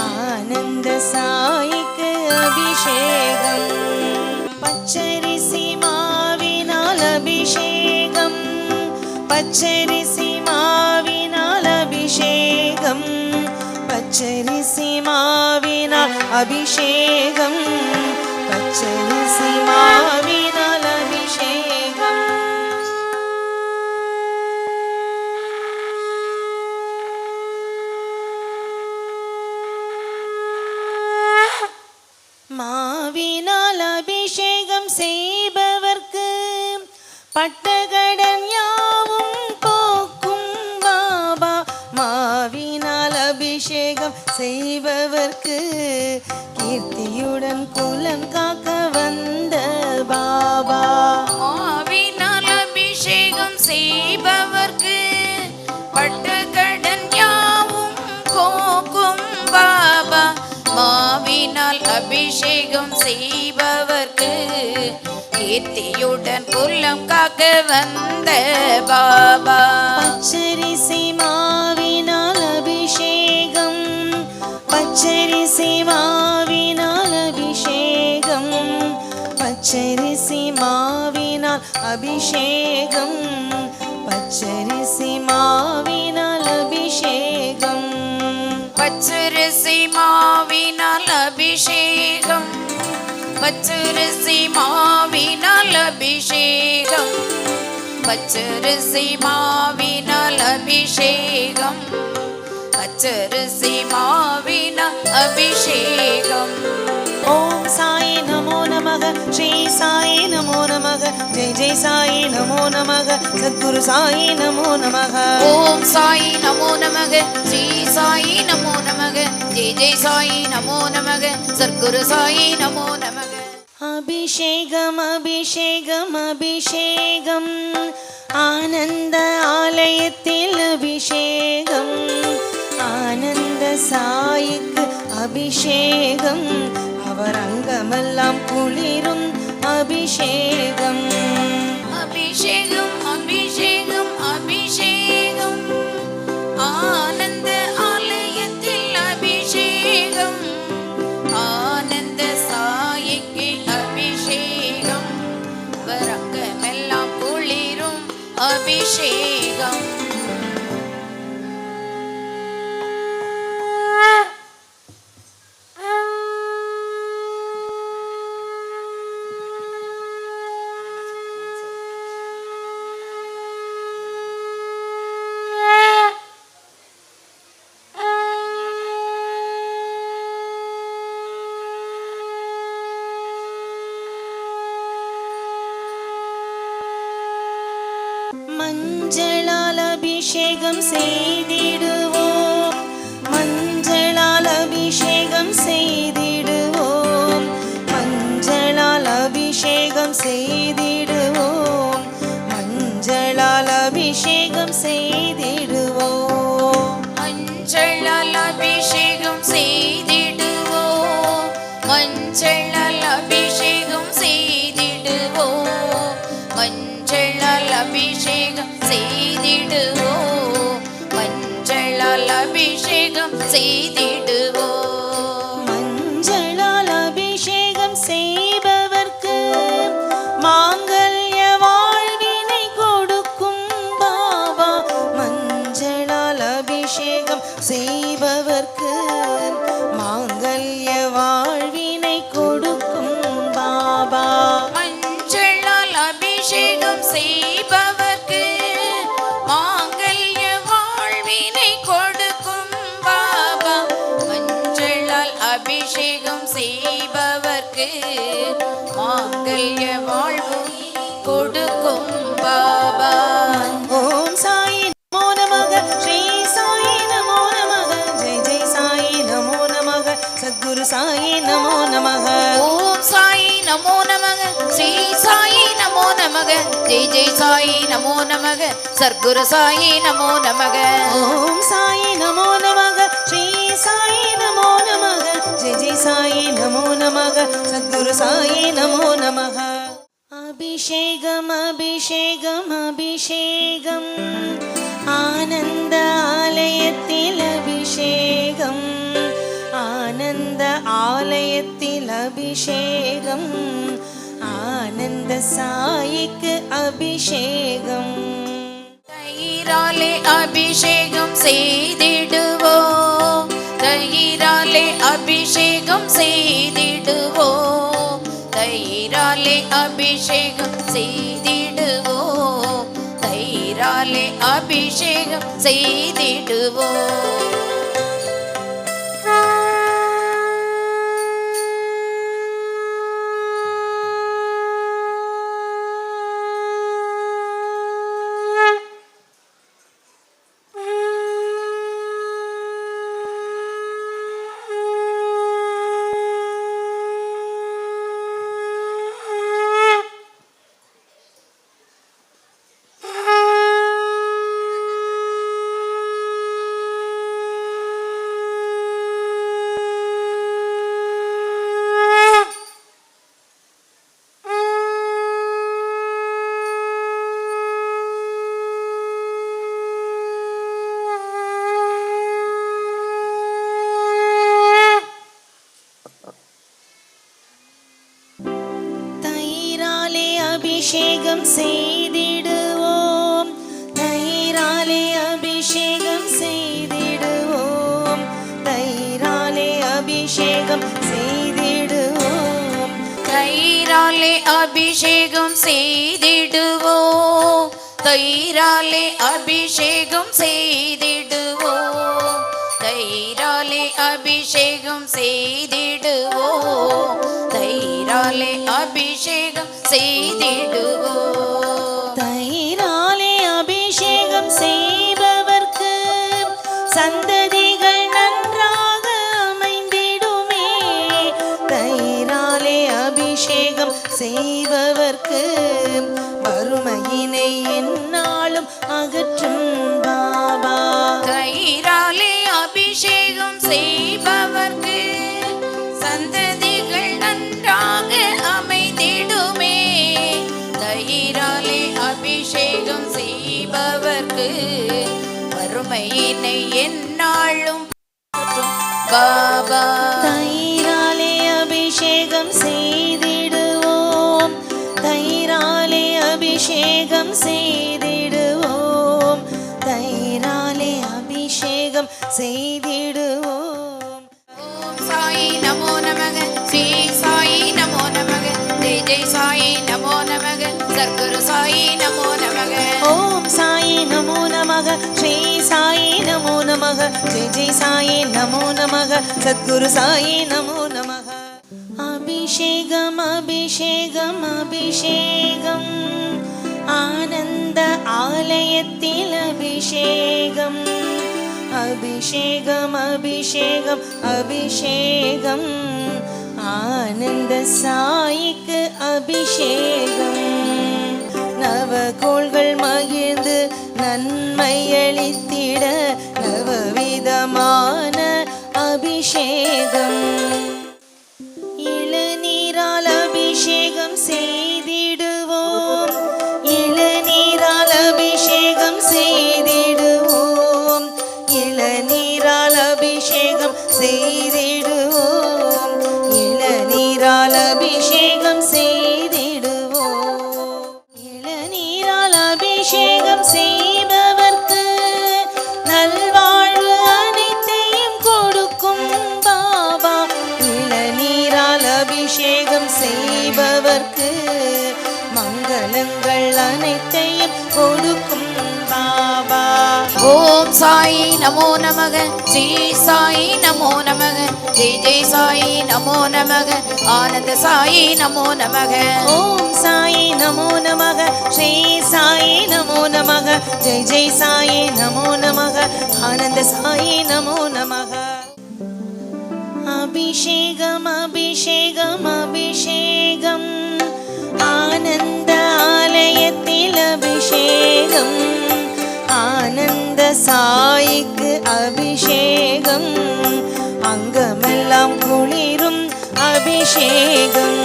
आनन्द सायिक अभिषेकम् पच्चिमाविनाल् अभिषेकम् पच्छरि सीमाविनाल् अभिषेकम् पच्च सीमाविना अभिषेकम् पच्च பட்டகடன் யாவும் போக்கும் பாபா. மாவினால் அபிஷேகம் செய்பவர்க்கு கீர்த்தியுடன் குலம் காக்க வந்த பாபா. மாவினால் அபிஷேகம் செய்பவர்க்கு பட்டகடன் யாவும் போக்கும் பாபா. மாவினால் அபிஷேகம் செய்பவர் கீர்த்தியுடன் உள்ளம் காக்க வந்த பாபா. பச்சரிசி மாவினால் அபிஷேகம் பச்சரிசி மாவினால் அபிஷேகம் பச்சரிசி மாவினால் அபிஷேகம் பச்சரிசி மாவினால் அபிஷேகம் பச்சரிசி மாவினால் அபிஷேகம். பச்சரிசி மாவினால் அபிஷேகம். பச்சரிசி மாவினால் அபிஷேகம். ஓம் சாய் நமோ நமக ஸ்ரீ சாய் நமோ நமக ஜெய் ஜெய் சாய் நமோ நமக சத்குரு சாய் நமோ நமக. ஓம் சாய் நமோ நமக ஸ்ரீ சாய் நமோ நமக ஜெய் ஜெய் சாய் நமோ நமக சர்க்குரு சாய் நமோ நமக. அபிஷேகம் அபிஷேகம் அபிஷேகம். ஆனந்த ஆலயத்தில் அபிஷேகம். ஆனந்த சாய்க்கு அபிஷேகம். அவர் அங்கமெல்லாம் குளிரும் அபிஷேகம். அபிஷேகம் அபிஷேகம் செய்திடுவோம். மஞ்சளால் அபிஷேகம் செய்திடுவோம். மஞ்சளால் அபிஷேகம் செய்திடுவோம். மஞ்சளால் அபிஷேகம் செய்திடுவோம். மஞ்சளால் அபிஷேகம் செய்திடு அபிஷேகம் செய்பவர்க்கு மாங்கல்ய வாழ்வு கொடுக்கும் பாபா. ஓம் சாயி நமோ நமக ஸ்ரீ சாயி நமோ நமக ஜெய் ஜெய் சாயி நமோ நமக சத்குரு சாயி நமோ நமக. ஓம் சாயி நமோ நமக ஸ்ரீ சாயி நமோ நமக ஜெய் ஜெய் சாயி நமோ நமக சர்க்குரு சாயி நமோ நமக. ஓம் சாயி நமோ நமக ஸ்ரீ சாயி நமோ நமக ஜெய் ஜெய் சாயி நமோ நமக சத்குரு சாயி நமோ நமக அபிஷேகம் அபிஷேகம் அபிஷேகம் ஆனந்த ஆலயத்தில் அபிஷேகம் ஆனந்த ஆலயத்தில் அபிஷேகம் ஆனந்த சாயிக்கு அபிஷேகம் தயிராலே அபிஷேகம் செய்திடுவோம். தயிராலே அபிஷேகம் செய்திடுவோம். தயிராலே அபிஷேகம் செய்திடுவோம். தயிராலே அபிஷேகம் செய்திடுவோம். do. பாபா. தயிராலே அபிஷேகம் செய்திடுவோம். தயிராலே அபிஷேகம் செய்திடுவோம். தயிராலே அபிஷேகம் செய்திடுவோம். ஓம் சாயி நமோ நமக ஸ்ரீ சாயி நமோ நமக ஜெய் ஜெய் சாயி நமோ நமக சர்க்குரு சாயி நமோ நமக നമോ നമഃ ശ്രീ സായി നമോ നമഃ ജയ ജയ സായി നമോ നമഃ സദ്ഗുരു സായി നമോ നമഃ അഭിഷേകം അഭിഷേകം അഭിഷേകം ആനന്ദ ആലയത്തിൽ അഭിഷേകം അഭിഷേകം അഭിഷേകം അഭിഷേകം ആനന്ദ സായിക്ക് അഭിഷേകം നവകോൾകൾ മകിഴ്ந்து நன்மையளித்திட நவவிதமான அபிஷேகம். இளநீரால் அபிஷேகம் செய்திடு. கொடுக்கும் பாபா. ஓம் சாயி நமோ நமக ஸ்ரீ சாயி நமோ நமக ஜெய் ஜெய் சாயி நமோ நமக ஆனந்த சாயி நமோ நமக. ஓம் சாயி நமோ நமக ஸ்ரீ சாயி நமோ நமக ஜெய் ஜெய் சாயி நமோ நமக ஆனந்த சாயி நமோ நமக. அபிஷேகம் அபிஷேகம். அபிஷேகம் ஆனந்த ஆலயத்தில் அபிஷேகம். ஆனந்த சாய்க்கு அபிஷேகம். அங்கமெல்லாம் குளிரும் அபிஷேகம்.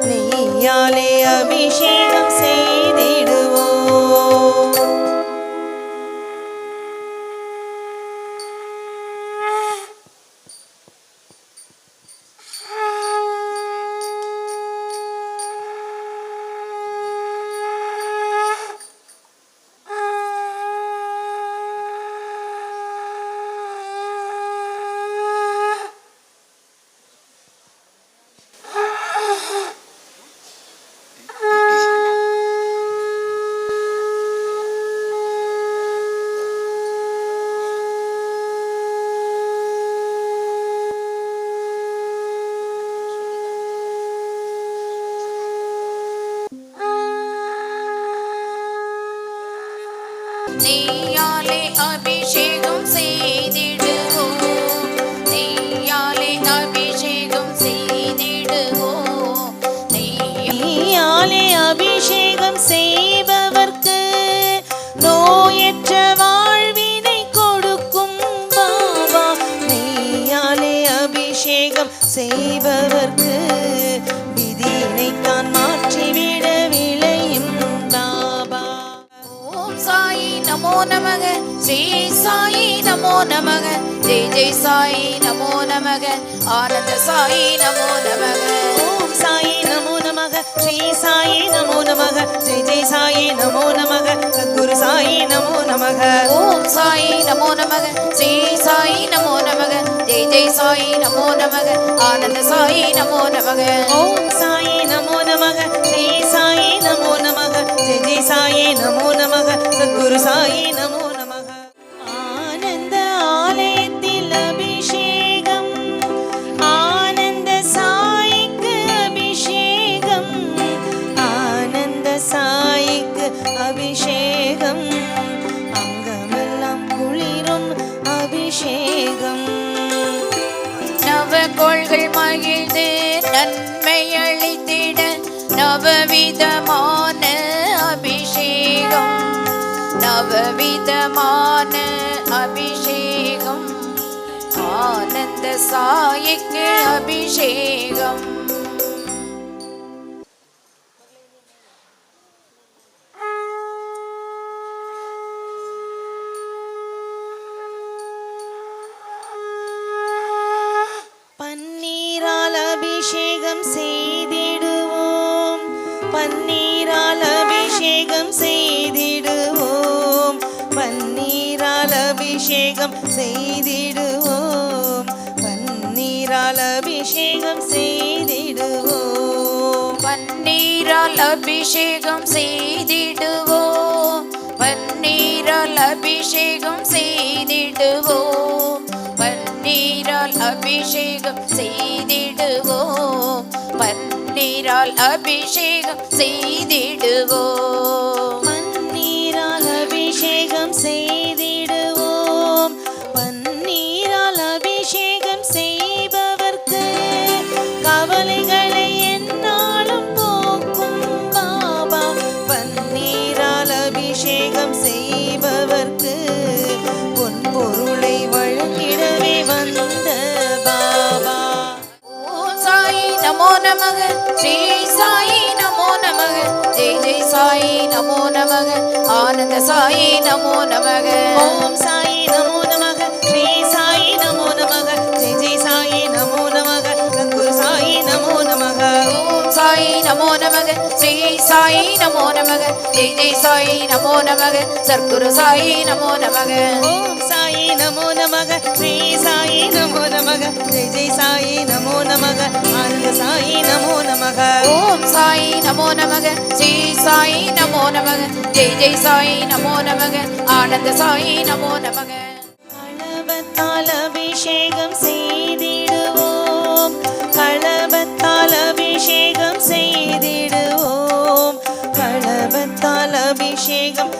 நெய்யாலே அபிஷேகம் செய்திடுவோம் ஸ்ரீ சாயி நமோ நமக ஜெய் ஜெய் சாயி நமோ நமக ஆனந்த சாயி நமோ நமக ஓம் சாயி நமோ நமக ஸ்ரீ சாயி நமோ நமக ஜெய் ஜெய் சாயி நமோ நமக சத்குரு சாயி நமோ நமக ஓம் சாயி நமோ நமக ஸ்ரீ சாயி நமோ நமக ஜெய் ஜெய் சாயி நமோ நமக ஆனந்த சாயி நமோ நமக ஓம் சாயி நமோ நமக ஸ்ரீ சாயி நமோ நமக ஜெய் ஜெய் சாயி நமோ நமக சத்குரு சாயி நமோ நன்மை அளித்திட நவவிதமான அபிஷேகம். நவவிதமான அபிஷேகம். ஆனந்த சாயிக்கு அபிஷேகம். அபிஷேகம் செய்திடுவோம். பன்னீரால் அபிஷேகம் செய்திடுவோம். பன்னீரால் அபிஷேகம் செய்திடுவோம். பன்னீரால் அபிஷேகம் செய்திடுவோம். பன்னீரால் அபிஷேகம் செய்திடுவோம். பன்னீரால் அபிஷேகம் செய்திடுவோம். பன்னீரால் அபிஷேகம் செய்திடுவோம். நமக. ஸ்ரீ சாயி நமோ நமக. ஜெய் ஜெய் சாயி நமோ நமக. ஆனந்த சாயி நமோ நமக. ஓம் சாயி நமோ நமக நமோ நமக ஸ்ரீ சாயி நமோ நமக ஜெய் ஜெய் சாயி நமோ நமக சர்க்குரு சாயி நமோ நமக ஓம் சாயி நமோ நமக ஸ்ரீ சாயி நமோ நமக ஜெய் ஜெய் சாயி நமோ நமக ஆனந்த சாயி நமோ நமக ஓம் சாயி நமோ நமக ஸ்ரீ சாயி நமோ நமக ஜெய் ஜெய் சாயி நமோ நமக ஆனந்த சாயி நமோ நமக களபத்தால் அபிஷேகம் செய்திடுவோம் செய்திடுவோம். களபத்தால் அபிஷேகம் செய்திடுவோம். களபத்தால் அபிஷேகம்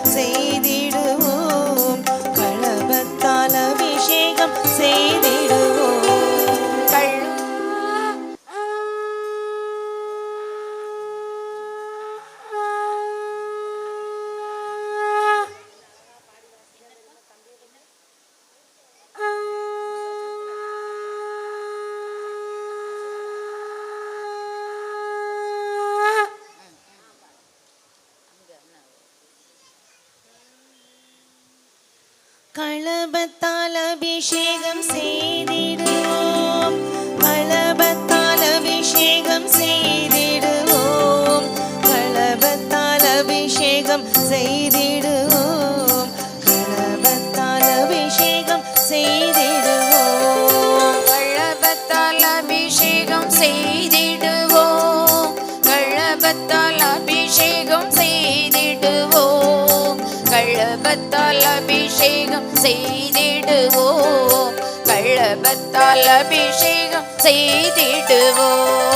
களபத்தால் அபிஷேகம் செய்திடுவோம். களபத்தால் அபிஷேகம் செய்திடுவோம். களபத்தால் அபிஷேகம் செய்திடுவோம். களபத்தால் அபிஷேகம் செய்திடுவோம். கள்ளபத்தால் அபிஷேகம் செய்திடுவோம். கள்ளபத்தால் அபிஷேகம் செய்திடுவோம். கள்ளபத்தால் அபிஷேகம் செய்திடுவோம் கள்ளபத்தால் அபிஷேகம் செய்திடுவோம்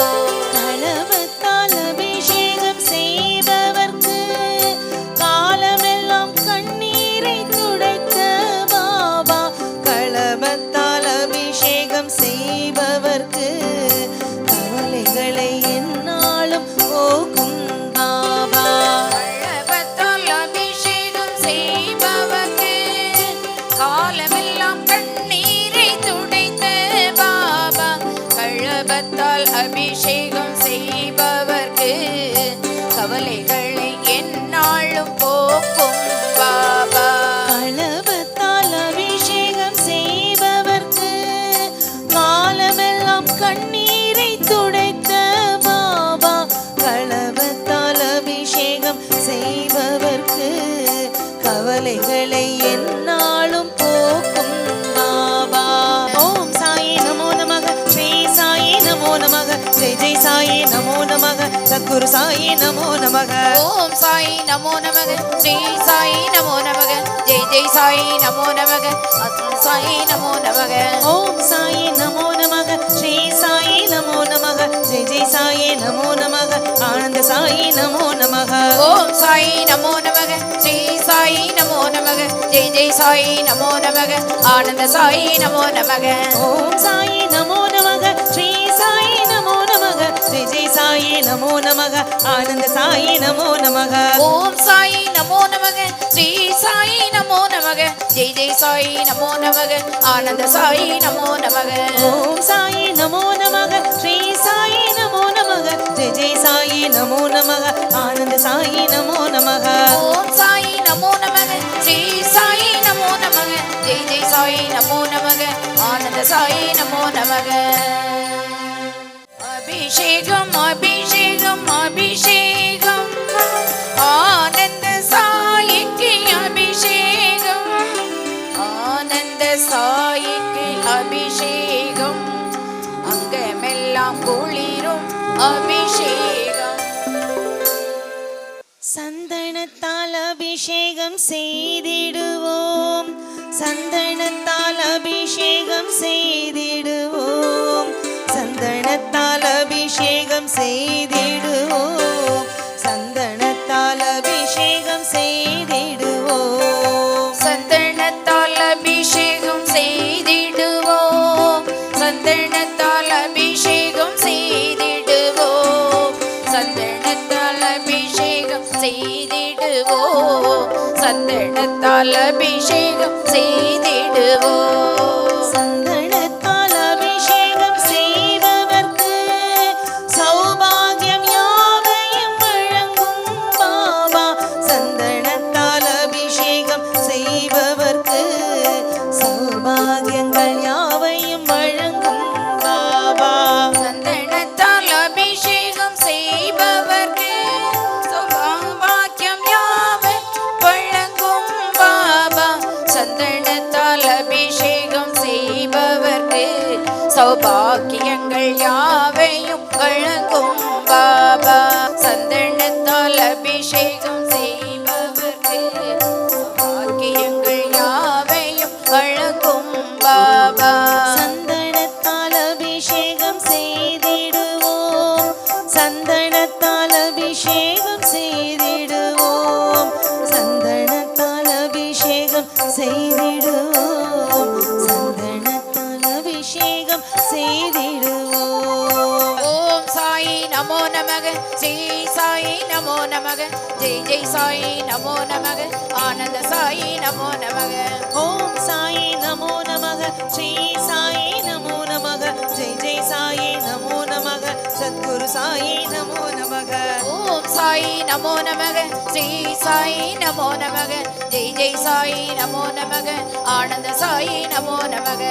அதற்கு கவலைகளை என்னாலும் போக்கும் ஓம் சாயி நமோ நமக ஸ்ரீ சாயி நமோ நமக ஜெய் ஜெய் சாயி நமோ நமக சத்குரு சாயி நமோ நமக ஓம் சாயி நமோ நமக ஸ்ரீ சாயி நமோ நமக ஜெய் ஜெய் சாயி நமோ நமக அசுன் சாயி நமோ நமக ஓம் சாயி நமோ நமக ஸ்ரீ சாயி நமோ நமக ஜெய் ஜெய் சாயி நமோ நமக ஆனந்த சாயி நமோ நமக ஓம் சாயி நமோ நமக ஸ்ரீ சாயி நமோ நமக ஜெய் ஜெய் சாயி நமோ நமக ஆனந்த சாயி நமோ நமக ஓம் சாயி நமோ நமக ஸ்ரீ சாயி நமோ நமக ஜெய் ஜெய் சாயி நமோ நமக ஆனந்த சாயி நமோ நமக ஓம் சாயி நமோ நமக ஸ்ரீ சாயி நமோ நமக ஜெய் ஜெய் சாயி நமோ நமக ஆனந்த சாயி நமோ நமக ஓம் சாயி நமோ நமக. ஆனந்த சாயி நமோ நமக. ஓம் சாயி நமோ நமக. ஜெய் சாயி நமோ நமக. ஜெய் ஜெய் சாயி நமோ நமக. ஆனந்த சாயி நமோ நமக. அபிஷேகம் அபிஷேகம் அபிஷேகம். ஆனந்த சாயிக்கு அபிஷேகம். ஆனந்த சாயிக்கு அபிஷேகம். அங்கமெல்லாம் கோழி அபிஷேகம். சந்தனத்தால் அபிஷேகம் செய்திடுவோம். சந்தனத்தால் அபிஷேகம் செய்திடுவோம். சந்தனத்தால் அபிஷேகம் செய்திடுவோம். சந்தனத்தால் அபிஷேகம் செய் சந்தனத்தால் அபிஷேகம் செய்திடுவோம். செய்பவர்க்கு சௌபாக்கியங்கள் யாவையும் வழங்கும் பாபா. சந்தனத்தால் அபிஷேகம் செய்பவர்க்கு நமக ஸ்ரீ சாயி நமோ நமக ஜெய் ஜெய் சாயி நமோ நமக ஆனந்த சாயி நமோ நமக ஓம் சாயி நமோ நமக ஸ்ரீ சாயி நமோ நமக ஜெய் ஜெய் சாயி நமோ நமக சத்குரு சாயி நமோ நமக ஓம் சாயி நமோ நமக ஸ்ரீ சாயி நமோ நமக ஜெய் ஜெய் சாயி நமோ நமக ஆனந்த சாயி நமோ நமக